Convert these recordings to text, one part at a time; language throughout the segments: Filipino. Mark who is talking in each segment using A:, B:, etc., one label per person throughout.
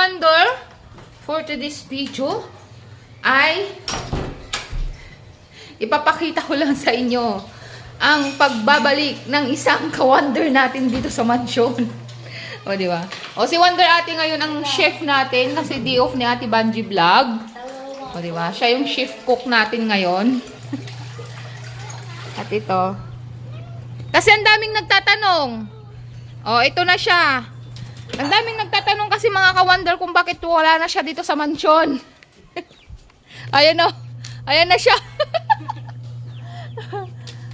A: ka-wonder, for today's video, ay ipapakita ko lang sa inyo ang pagbabalik ng isang ka-wonder natin dito sa mansyon. o, di ba? O, si Wonder Ate ngayon ang chef natin kasi day off ni Ate Banji Vlog. O, di ba? Siya yung chef cook natin ngayon. At ito. Kasi ang daming nagtatanong. O, ito na siya. Ang daming nagtatanong kasi mga ka-wonder kung bakit wala na siya dito sa mansyon. Ayan o. Ayan na siya.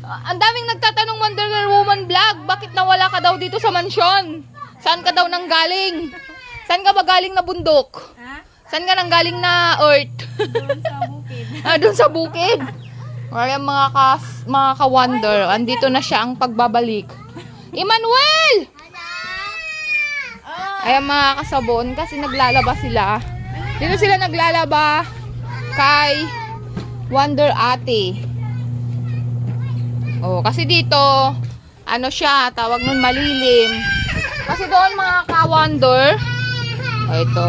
A: Ang daming nagtatanong Wonder Woman vlog, bakit nawala ka daw dito sa mansyon? Saan ka daw nang galing? Saan ka ba galing na bundok?
B: Ha?
A: Saan ka nang galing na earth?
B: Doon sa bukid.
A: ah, doon sa bukid. Kaya mga kas, mga ka-wonder, andito na siya ang pagbabalik. Emmanuel! Ayan mga kasabon, kasi naglalaba sila. Dito sila naglalaba kay Wonder Ate. Oh, kasi dito, ano siya, tawag nun malilim. Kasi doon mga ka-wonder, oh, ito.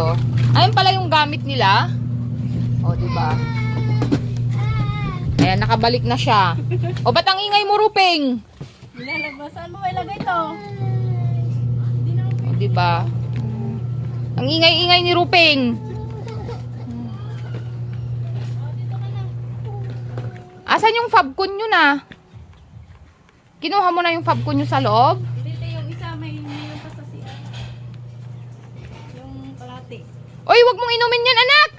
A: Ayun pala yung gamit nila. Oh, di ba? Ayan, nakabalik na siya. O, ba't ang ingay mo, Rupeng?
B: Nilalabas. Saan mo ilagay to?
A: O, di ba? Ang ingay-ingay ni Rupeng. Asan yung fabcon nyo na? Kinuha mo na yung fabcon nyo sa loob?
B: Dito yung isa may mayroon pa sa. Yung kalate.
A: Oy, wag mong inumin yan, anak!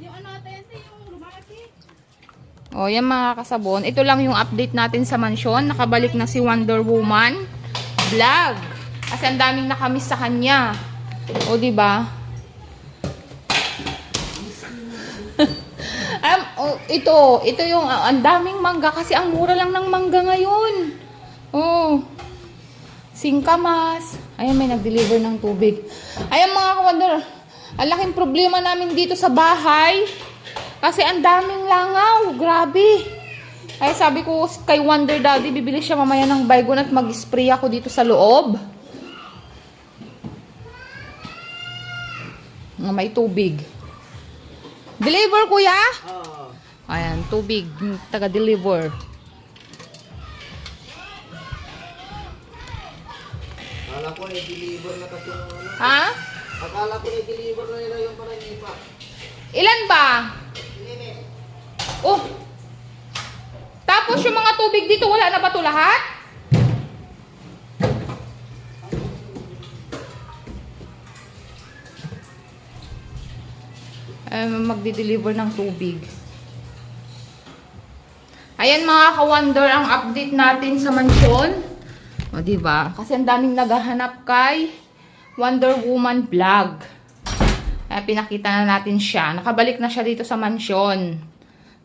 B: Yung ano yan yung lumalaki.
A: O, yan mga kasabon. Ito lang yung update natin sa mansyon. Nakabalik na si Wonder Woman vlog. Kasi ang daming nakamiss sa kanya. O, di ba? um, oh, ito, ito yung ah, ang daming mangga kasi ang mura lang ng mangga ngayon. Oh. Singkamas. Ayan, may nag-deliver ng tubig. Ayan mga kawander, ang laking problema namin dito sa bahay. Kasi ang daming langaw. Grabe. Ay sabi ko kay Wonder Daddy, bibili siya mamaya ng baygon at mag-spray ako dito sa loob. Na may tubig. Deliver, kuya?
C: Oo.
A: Ayan, tubig. Taga-deliver.
C: Akala ko na-deliver na kasi ano.
A: Ha?
C: Akala ko na-deliver na nila yung pananipa.
A: Ilan ba? Oh. Tapos yung mga tubig dito, wala na ba to lahat? Eh, magdi-deliver ng tubig. Ayan mga ka-wonder ang update natin sa mansyon. O, di ba? Kasi ang daming naghahanap kay Wonder Woman vlog. Kaya pinakita na natin siya. Nakabalik na siya dito sa mansyon.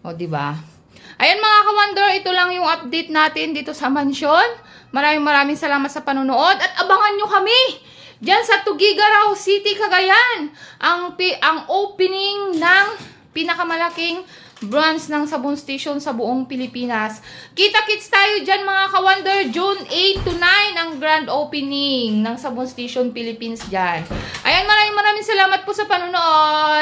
A: O, di ba? Ayan mga ka-wonder, ito lang yung update natin dito sa mansyon. Maraming maraming salamat sa panonood at abangan nyo kami Diyan sa Tugigaraw City, Cagayan. Ang, ang opening ng pinakamalaking branch ng Sabon Station sa buong Pilipinas. Kita-kits tayo dyan mga ka-wonder. June 8 to 9 ang grand opening ng Sabon Station Philippines dyan. Ayan, maraming maraming salamat po sa panonood.